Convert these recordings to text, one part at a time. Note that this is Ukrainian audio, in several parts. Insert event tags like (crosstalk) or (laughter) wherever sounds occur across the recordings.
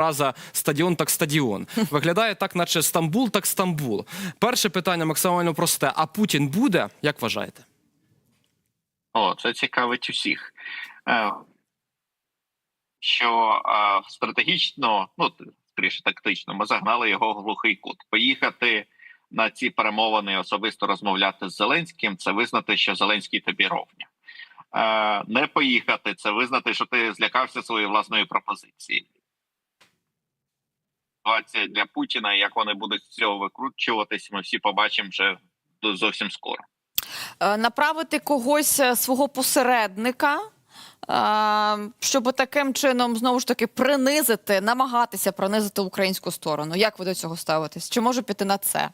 фраза стадіон так стадіон. Виглядає так, наче Стамбул, так Стамбул. Перше питання максимально просте: а Путін буде? Як вважаєте? О, це цікавить усіх. Е, Що е, стратегічно, ну скоріше тактично, ми загнали його в глухий кут. Поїхати на ці перемовини, особисто розмовляти з Зеленським, це визнати, що Зеленський тобі ровня. Е, Не поїхати, це визнати, що ти злякався своєї власної пропозиції. Ситуація для Путіна, як вони будуть з цього викручуватись, ми всі побачимо вже зовсім скоро. Е, направити когось е, свого посередника, е, щоб таким чином знову ж таки принизити, намагатися принизити українську сторону. Як ви до цього ставитесь? Чи може піти на це?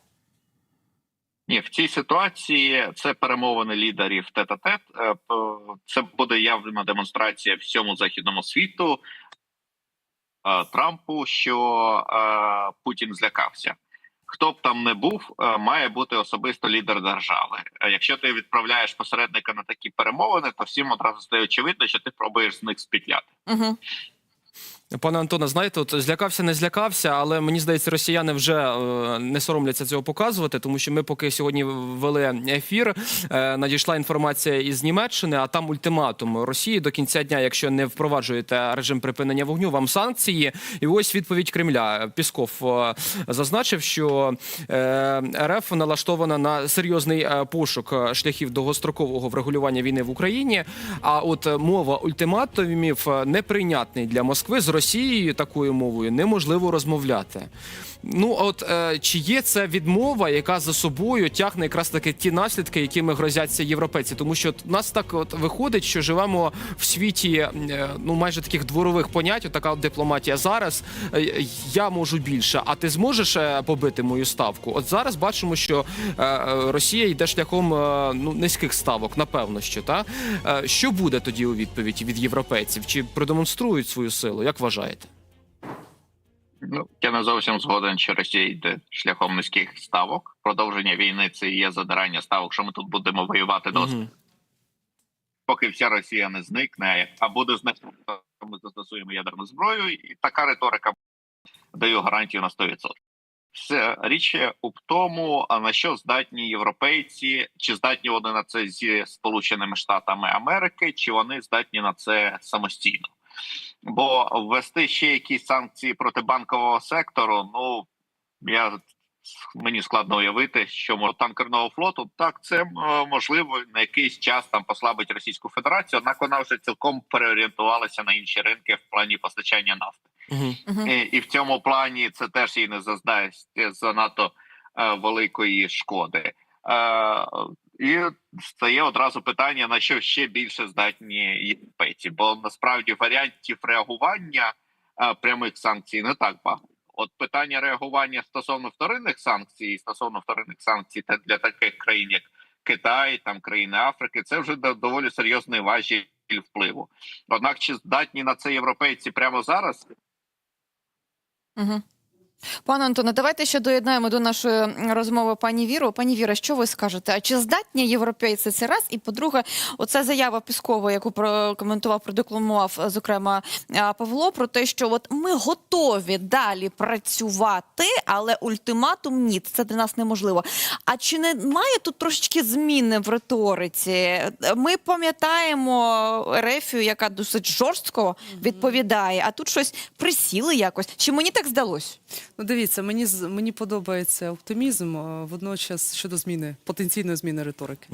Ні, в цій ситуації це перемовини лідерів тет-а-тет. Е, Це буде явна демонстрація всьому західному світу Трампу, що е, Путін злякався. Хто б там не був, е, має бути особисто лідер держави. Е, Якщо ти відправляєш посередника на такі перемовини, то всім одразу стає очевидно, що ти пробуєш з них спітляти. Угу. Пане Антоне, знаєте, от злякався, не злякався, але мені здається, росіяни вже е, не соромляться цього показувати, тому що ми поки сьогодні ввели ефір, е, надійшла інформація із Німеччини, а там ультиматум Росії до кінця дня, якщо не впроваджуєте режим припинення вогню, вам санкції. І ось відповідь Кремля. Пісков е, зазначив, що РФ налаштована на серйозний пошук шляхів довгострокового врегулювання війни в Україні. А от мова ультиматумів неприйнятний для Москви Росією такою мовою неможливо розмовляти. Ну от е, чи є це відмова, яка за собою тягне якраз таки ті наслідки, якими грозяться європейці? Тому що от нас так от виходить, що живемо в світі е, ну майже таких дворових понять. Така от дипломатія зараз. е, я можу більше, а ти зможеш побити мою ставку? От зараз бачимо, що Росія йде шляхом ну низьких ставок, напевно, що та що буде тоді у відповідь від європейців? Чи продемонструють свою силу? Як вважаєте? Ну я не зовсім згоден, що Росія йде шляхом низьких ставок. Продовження війни це є задирання ставок, що ми тут будемо воювати до Мгм. поки вся Росія не зникне, а буде зникнути, ми застосуємо ядерну зброю, і така риторика даю гарантію на 100%. Все річ у тому, а на що здатні європейці, чи здатні вони на це зі Сполученими Штатами Америки, чи вони здатні на це самостійно. Бо ввести ще якісь санкції проти банкового сектору, ну я мені складно уявити, що може танкерного флоту так це е, можливо на якийсь час там послабить Російську Федерацію. Однак вона вже цілком переорієнтувалася на інші ринки в плані постачання нафти. Угу. І, і в цьому плані це теж їй не заздасть занадто е, великої шкоди. І стає одразу питання: на що ще більше здатні європейці? Бо насправді варіантів реагування е, прямих санкцій не так багато. От питання реагування стосовно вторинних санкцій, стосовно вторинних санкцій для таких країн, як Китай, там країни Африки, це вже до- доволі серйозний важіль впливу. Однак, чи здатні на це європейці прямо зараз? Угу. Пане Антоне, давайте ще доєднаємо до нашої розмови пані Віру. Пані Віра, що ви скажете? А чи здатні європейці це раз? І по-друге, оця заява Піскова, яку прокоментував, продекламував, зокрема Павло, про те, що от ми готові далі працювати, але ультиматум ні, це для нас неможливо. А чи не має тут трошечки зміни в риториці? Ми пам'ятаємо Ерефію, яка досить жорстко відповідає, а тут щось присіли якось. Чи мені так здалось? Ну, дивіться, мені з- мені подобається оптимізм а, водночас щодо зміни потенційної зміни риторики.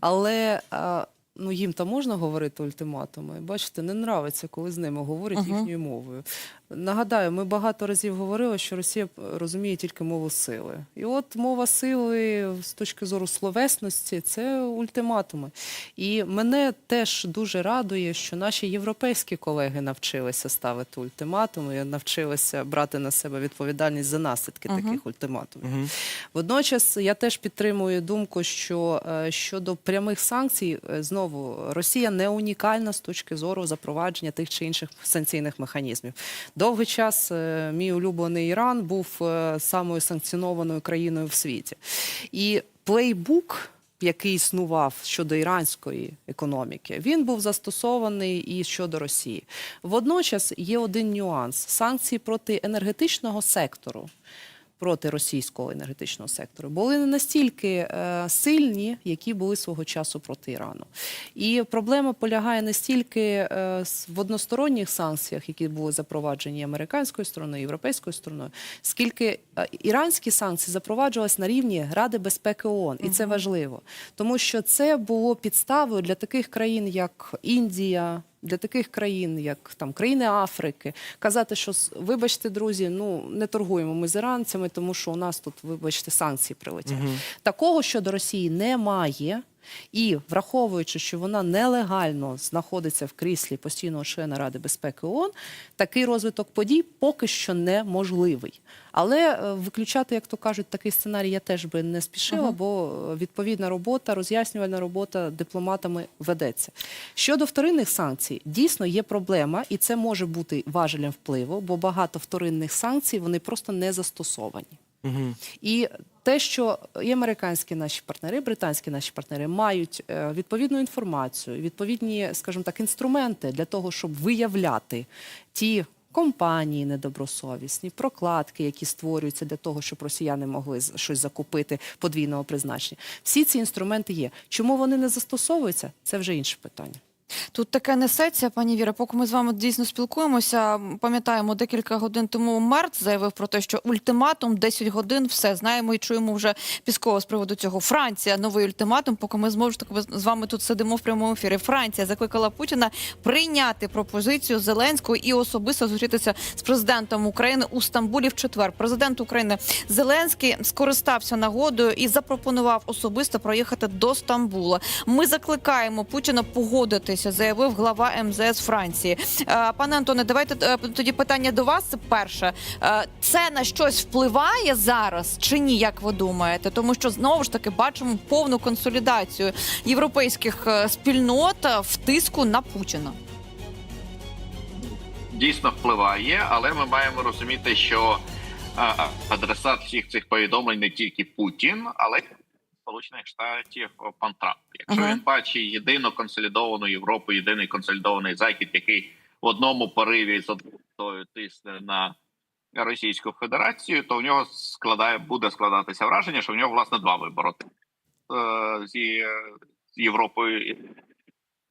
Але а, ну їм там можна говорити ультиматуми. Бачите, не нравиться, коли з ними говорять Мгм. їхньою мовою. Нагадаю, ми багато разів говорили, що Росія розуміє тільки мову сили. І от мова сили з точки зору словесності це ультиматуми. І мене теж дуже радує, що наші європейські колеги навчилися ставити ультиматуми, і навчилися брати на себе відповідальність за наслідки Мгм. таких ультиматумів. Мгм. Водночас я теж підтримую думку, що е, щодо прямих санкцій, е, знову Росія не унікальна з точки зору запровадження тих чи інших санкційних механізмів. Довгий час е, мій улюблений Іран був е, самою санкціонованою країною в світі. І плейбук який існував щодо іранської економіки, він був застосований і щодо Росії. Водночас є один нюанс: санкції проти енергетичного сектору. Проти російського енергетичного сектору були не настільки е, сильні, які були свого часу проти Ірану. І проблема полягає не стільки е, в односторонніх санкціях, які були запроваджені американською стороною, європейською стороною, скільки е, іранські санкції запроваджувалися на рівні Ради безпеки ООН. І це важливо, тому що це було підставою для таких країн, як Індія. Для таких країн, як там країни Африки, казати, що вибачте, друзі, ну не торгуємо ми з іранцями, тому що у нас тут, вибачте, санкції прилетять. Такого щодо Росії немає. І враховуючи, що вона нелегально знаходиться в кріслі постійного члена Ради безпеки ООН, такий розвиток подій поки що неможливий. Але е, виключати, як то кажуть, такий сценарій я теж би не спішила, бо е, відповідна робота, роз'яснювальна робота дипломатами ведеться. Щодо вторинних санкцій, дійсно є проблема, і це може бути важелем впливу, бо багато вторинних санкцій вони просто не застосовані. І те, що і американські наші партнери, і британські наші партнери мають е, відповідну інформацію, відповідні, скажімо так, інструменти для того, щоб виявляти ті. Компанії недобросовісні, прокладки, які створюються для того, щоб росіяни могли щось закупити подвійного призначення. Всі ці інструменти є. Чому вони не застосовуються? Це вже інше питання. Тут таке несеться, пані Віра. Поки ми з вами дійсно спілкуємося, пам'ятаємо, декілька годин тому Мерц заявив про те, що ультиматум 10 годин, все знаємо і чуємо вже Піскова з приводу цього. Франція новий ультиматум. Поки ми зможемо так з вами тут сидимо в прямому ефірі. Франція закликала Путіна прийняти пропозицію Зеленського і особисто зустрітися з президентом України у Стамбулі в четвер. Президент України Зеленський скористався нагодою і запропонував особисто проїхати до Стамбула. Ми закликаємо Путіна погодитися, заявив глава МЗС Франції. Е, Пане Антоне, давайте е, тоді питання до вас. Перше. Е, Це на щось впливає зараз чи ні, як ви думаєте? Тому що знову ж таки бачимо повну консолідацію європейських спільнот в тиску на Путіна. дійсно впливає, але ми маємо розуміти, що адресат всіх цих повідомлень не тільки Путін, але Сполучених Штатів пан Трамп. Якщо Ага. він бачить єдину консолідовану Європу, єдиний консолідований захід, який в одному пориві з одною тисне на Російську Федерацію, то в нього складає буде складатися враження, що в нього власне два вибори Е, з Європою,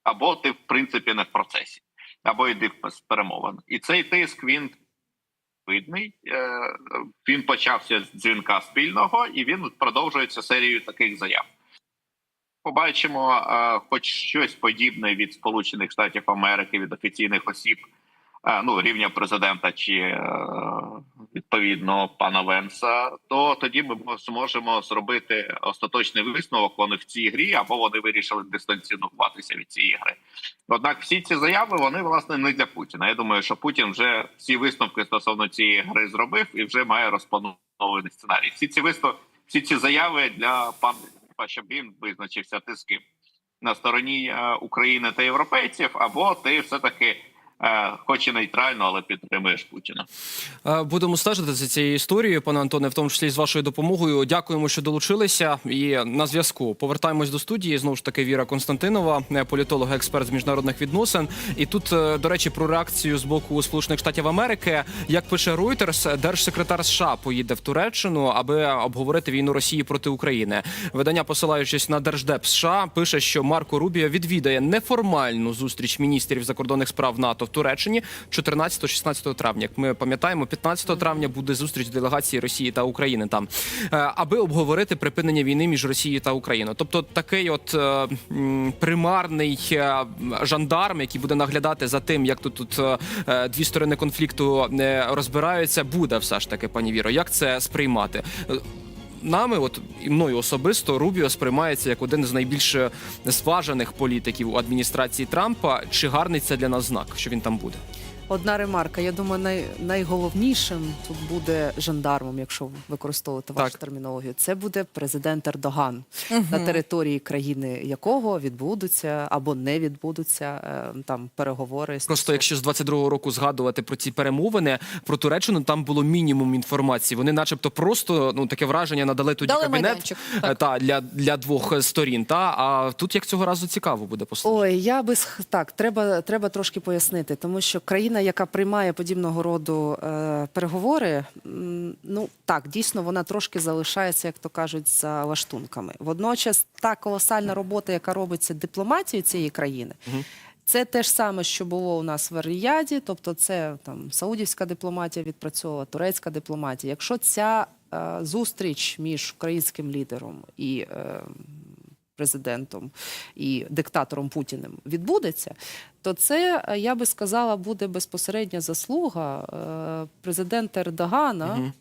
або ти в принципі не в процесі або йди з перемовин. І цей тиск він видний. Е, Він почався з дзвінка спільного, і він продовжується серією таких заяв. Побачимо, е, хоч щось подібне від Сполучених Штатів Америки, від офіційних осіб, е, ну рівня президента чи відповідно пана Венса, то тоді ми зможемо зробити остаточний висновок. Вони в цій грі або вони вирішили дистанціонуватися від цієї гри. Однак всі ці заяви вони власне не для Путіна. Я думаю, що Путін вже всі висновки стосовно цієї гри зробив і вже має розпланований сценарій. Всі ці висновки, всі ці заяви для пана, щоб він визначився ти з ким на стороні е, України та європейців, або ти все таки. Е, Хоч і нейтрально, але підтримуєш Путіна. Е, Будемо стежити за цією історією, пане Антоне, в тому числі з вашою допомогою. Дякуємо, що долучилися. І на зв'язку повертаємось до студії. Знову ж таки, Віра Константинова, е, політолог, експерт з міжнародних відносин. І тут, до речі, про реакцію з боку Сполучених Штатів Америки, як пише Reuters, держсекретар США поїде в Туреччину, аби обговорити війну Росії проти України. Видання, посилаючись на держдеп США, пише, що Марко Рубіо відвідає неформальну зустріч міністрів закордонних справ НАТО в Туреччині 14-16 травня. Як ми пам'ятаємо, 15 травня буде зустріч делегації Росії та України там, е, аби обговорити припинення війни між Росією та Україною. Тобто такий от е, примарний е, жандарм, який буде наглядати за тим, як тут, тут дві сторони конфлікту розбираються, буде все ж таки, пані Віро. Як це сприймати? Нами, от і мною особисто, Рубіо сприймається як один з найбільш зважених політиків у адміністрації Трампа. Чи гарний це для нас знак, що він там буде? Одна ремарка. Я думаю, най, найголовнішим тут буде жандармом, якщо використовувати вашу термінологію. Це буде президент Ердоган, Мгм. на території країни якого відбудуться або не відбудуться е, там переговори. Просто якщо з 22-го року згадувати про ці перемовини про Туреччину, там було мінімум інформації. Вони, начебто, просто ну таке враження надали тоді Дали кабінет майданчик. е, Так. та для, для двох сторін. Та а тут як цього разу цікаво буде послухати. Ой, я би так, треба, треба трошки пояснити, тому що країна, яка приймає подібного роду е, переговори, ну так, дійсно вона трошки залишається, як то кажуть, за лаштунками. Водночас та колосальна робота, яка робиться дипломатією цієї країни. Це те ж саме, що було у нас в Ріяді, тобто це там саудівська дипломатія відпрацьовувала, турецька дипломатія. Якщо ця е, зустріч між українським лідером і е, президентом і диктатором Путіним відбудеться, то це е, я би сказала буде безпосередня заслуга е, президента Ердогана.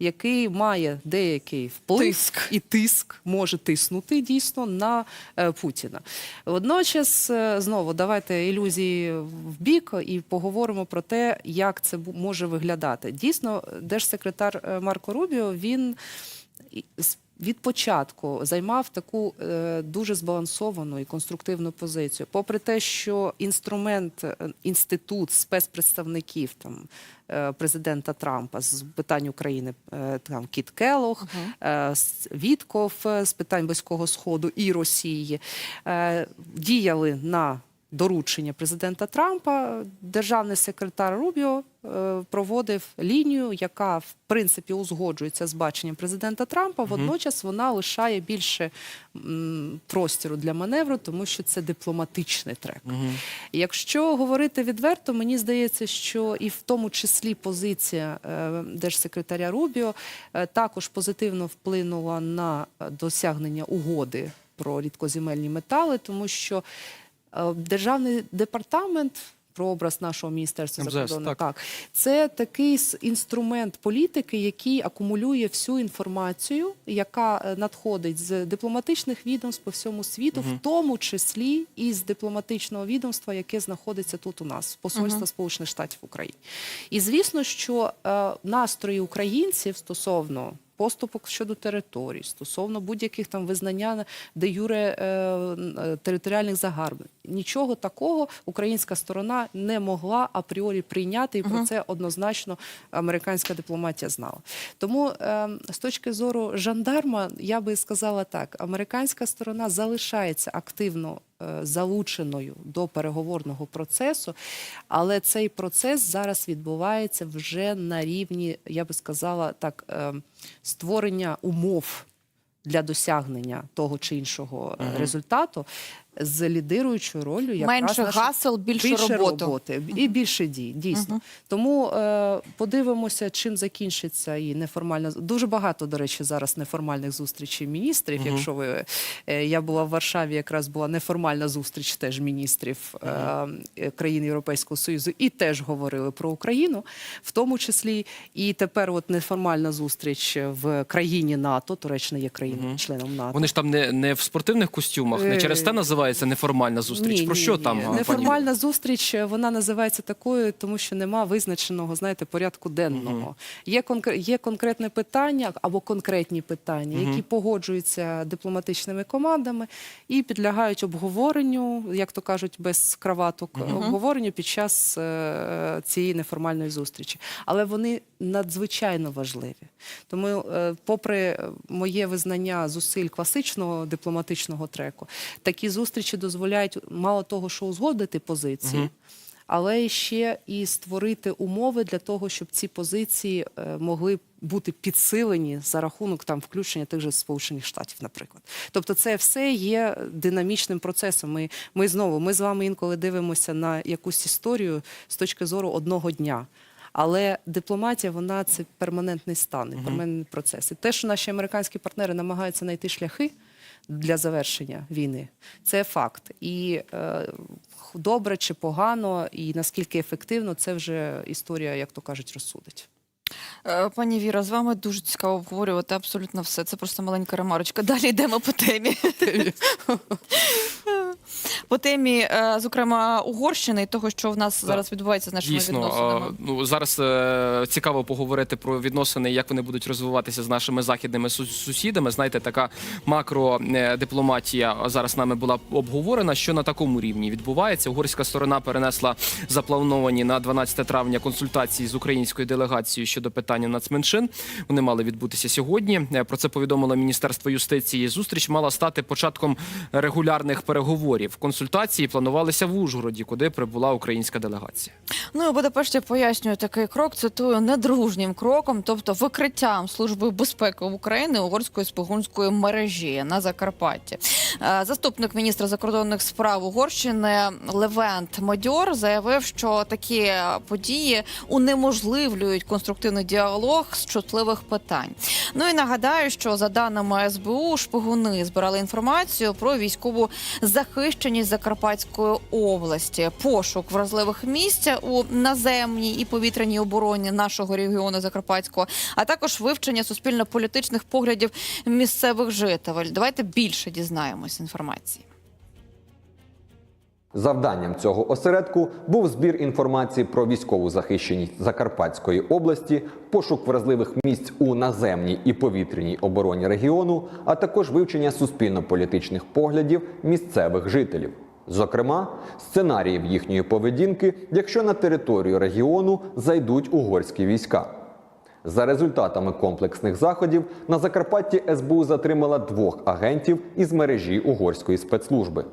Який має деякий вплив Тиск. і тиск може тиснути дійсно на е, Путіна. Водночас, знову давайте ілюзії в бік і поговоримо про те, як це може виглядати. Дійсно, держсекретар Марко Рубіо він від початку займав таку е, дуже збалансовану і конструктивну позицію. Попри те, що інструмент, е, інститут спецпредставників там е, президента Трампа з питань України, там Кіт Келох, с- Вітков з питань Близького Сходу і Росії діяли на доручення президента Трампа. Державний секретар Рубіо е, проводив лінію, яка в принципі узгоджується з баченням президента Трампа. Водночас вона лишає більше простіру для маневру, тому що це дипломатичний трек. Якщо говорити відверто, мені здається, що і в тому числі позиція е, держсекретаря Рубіо е, також позитивно вплинула на досягнення угоди про рідкоземельні метали, тому що державний департамент. Про образ нашого міністерства МЗС, закордонних так. так це такий інструмент політики, який акумулює всю інформацію, яка е, надходить з дипломатичних відомств по всьому світу, в тому числі і з дипломатичного відомства, яке знаходиться тут у нас, посольство Сполучених Штатів України. І звісно, що е, настрої українців стосовно поступок щодо територій, стосовно будь-яких там визнання де юре е, е, територіальних загарбників. Нічого такого українська сторона не могла апріорі прийняти, і про це однозначно американська дипломатія знала. Тому е, з точки зору жандарма, я би сказала так: американська сторона залишається активно е, залученою до переговорного процесу, але цей процес зараз відбувається вже на рівні, я би сказала так, е, створення умов для досягнення того чи іншого е, результату з лідируючою ролью якраз Менше наших- гасел, більше, роботи. роботи і більше дій, дійсно. Тому е, подивимося, чим закінчиться і неформальна дуже багато, до речі, зараз неформальних зустрічей міністрів. Якщо ви е, я була в Варшаві, якраз була неформальна зустріч теж міністрів е, е, країн Європейського Союзу, і теж говорили про Україну, в тому числі. І тепер, от неформальна зустріч в країні НАТО. Туреччина є країною членом НАТО. Вони ж там не, не в спортивних костюмах, не через те Е, називається неформальна зустріч. Ні, Про ні, що ні. там? пані Неформальна зустріч е, вона називається такою, тому що нема визначеного, знаєте, порядку денного. Є конкр... є конкретне питання або конкретні питання, які погоджуються дипломатичними командами і підлягають обговоренню, як то кажуть, без краваток, обговоренню під час е, цієї неформальної зустрічі. Але вони надзвичайно важливі. Тому, е, попри моє визнання зусиль класичного дипломатичного треку, такі зустрічі дозволяють мало того, що узгодити позиції. Але ще і створити умови для того, щоб ці позиції е, могли бути підсилені за рахунок там включення тих же сполучених штатів, наприклад. Тобто, це все є динамічним процесом. Ми, ми знову ми з вами інколи дивимося на якусь історію з точки зору одного дня. Але дипломатія вона це перманентний стан, і перманентний процес. І те, що наші американські партнери намагаються знайти шляхи для завершення війни, це факт. І е, добре чи погано, і наскільки ефективно, це вже історія, як то кажуть, розсудить. Е, Пані Віра, з вами дуже цікаво обговорювати абсолютно все. Це просто маленька ремарочка. Далі йдемо по темі. (laughs) по темі, е, зокрема, Угорщини і того, що в нас зараз відбувається з нашими Дійсно, відносинами. е, ну зараз е, цікаво поговорити про відносини, як вони будуть розвиватися з нашими західними сусідами. Знаєте, така макродипломатія зараз нами була обговорена. Що на такому рівні відбувається? Угорська сторона перенесла заплановані на 12 травня консультації з українською делегацією щодо питання нацменшин. Вони мали відбутися сьогодні. Про це повідомило Міністерство юстиції. Зустріч мала стати початком регулярних переговорів. Консультації планувалися в Ужгороді, куди прибула українська делегація. Ну і Будапешті пояснює такий крок, цитую, недружнім кроком, тобто викриттям Служби безпеки України угорської спигунської мережі на Закарпатті. Е, Заступник міністра закордонних справ Угорщини Левент Модьор заявив, що такі події унеможливлюють конструктивний діалог з чутливих питань. Ну і нагадаю, що за даними СБУ, шпигуни збирали інформацію про військову захищеність Закарпатської області, пошук вразливих місць у наземній і повітряній обороні нашого регіону Закарпатського, а також вивчення суспільно-політичних поглядів місцевих жителів. Давайте більше дізнаємось інформації. Завданням цього осередку був збір інформації про військову захищеність Закарпатської області, пошук вразливих місць у наземній і повітряній обороні регіону, а також вивчення суспільно-політичних поглядів місцевих жителів. Зокрема, сценаріїв їхньої поведінки, якщо на територію регіону зайдуть угорські війська. За результатами комплексних заходів на Закарпатті СБУ затримала двох агентів із мережі угорської спецслужби.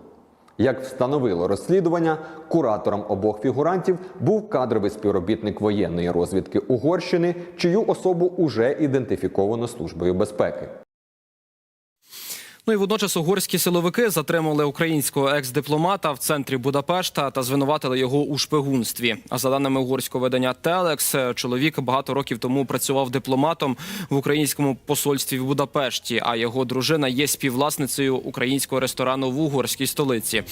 Як встановило розслідування, куратором обох фігурантів був кадровий співробітник воєнної розвідки Угорщини, чию особу уже ідентифіковано службою безпеки. Ну і водночас угорські силовики затримали українського екс-дипломата в центрі Будапешта та звинуватили його у шпигунстві. А за даними угорського видання Телекс, чоловік багато років тому працював дипломатом в українському посольстві в Будапешті. А його дружина є співвласницею українського ресторану в угорській столиці.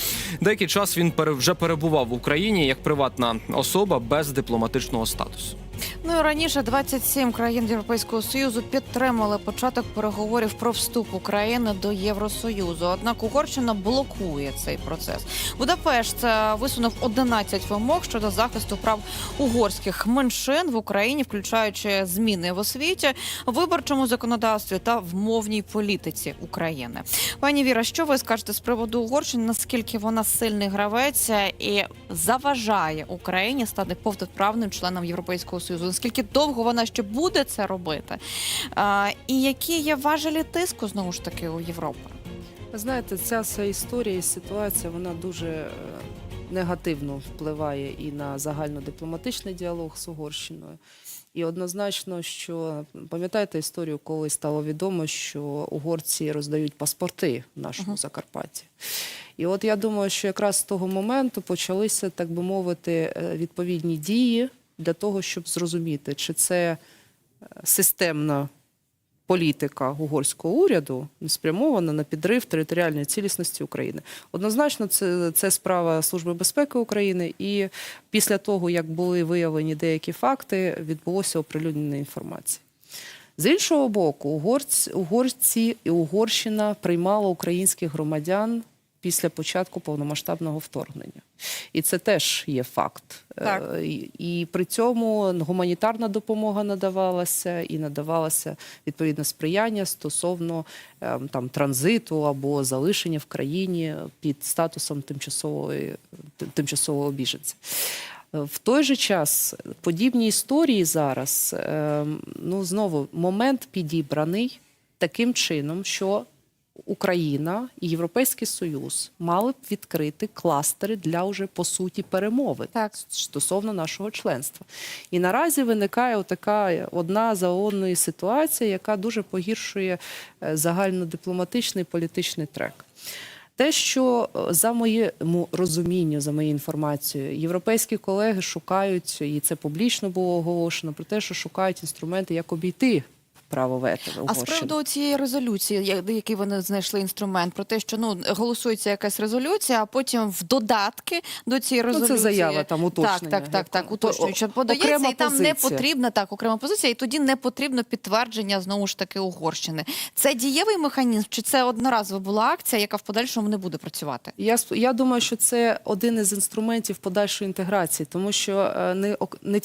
Деякий час він вже перебував в Україні як приватна особа без дипломатичного статусу. Ну і раніше 27 країн Європейського союзу підтримали початок переговорів про вступ України до Євросоюзу. Однак Угорщина блокує цей процес. Будапешт е, висунув 11 вимог щодо захисту прав угорських меншин в Україні, включаючи зміни в освіті, виборчому законодавстві та в мовній політиці України. Пані Віра, що ви скажете з приводу Угорщини? Наскільки вона сильний гравець і заважає Україні стати повноправним членом Європейського союзу? Наскільки довго вона ще буде це робити? А, і які є важелі тиску знову ж таки у Європи? Ви знаєте, ця вся історія і ситуація вона дуже е, негативно впливає і на загальнодипломатичний діалог з Угорщиною. І однозначно, що пам'ятаєте історію, коли стало відомо, що угорці роздають паспорти в нашому Мгм. Закарпатті. І от я думаю, що якраз з того моменту почалися, так би мовити, е, відповідні дії для того, щоб зрозуміти, чи це е, системна політика угорського уряду спрямована на підрив територіальної цілісності України. Однозначно, це, це справа Служби безпеки України, і після того, як були виявлені деякі факти, відбулося оприлюднення інформації. З іншого боку, угорці, угорці і Угорщина приймала українських громадян після початку повномасштабного вторгнення. І це теж є факт. Так. Е, І, і при цьому гуманітарна допомога надавалася і надавалося відповідне сприяння стосовно е, там транзиту або залишення в країні під статусом тимчасової тимчасового біженця. Е, В той же час подібні історії зараз, е, ну знову момент підібраний таким чином, що Україна і Європейський Союз мали б відкрити кластери для уже по суті перемови Так. стосовно нашого членства. І наразі виникає така одна за одною ситуація, яка дуже погіршує е, загальнодипломатичний політичний трек. Те, що е, за моєму розумінню, за моєю інформацією, європейські колеги шукають, і це публічно було оголошено, про те, що шукають інструменти, як обійти право вето в А з приводу цієї резолюції, який вони знайшли інструмент, про те, що ну голосується якась резолюція, а потім в додатки до цієї Ну, резолюції це заява там уточнення. Так, так, так, так. Уточнюючи, подається, окрема і там не потрібна так, окрема позиція, і тоді не потрібно підтвердження знову ж таки Угорщини. Це дієвий механізм, чи це одноразова була акція, яка в подальшому не буде працювати? Я я думаю, що це один із інструментів подальшої інтеграції, тому що е, не не тільки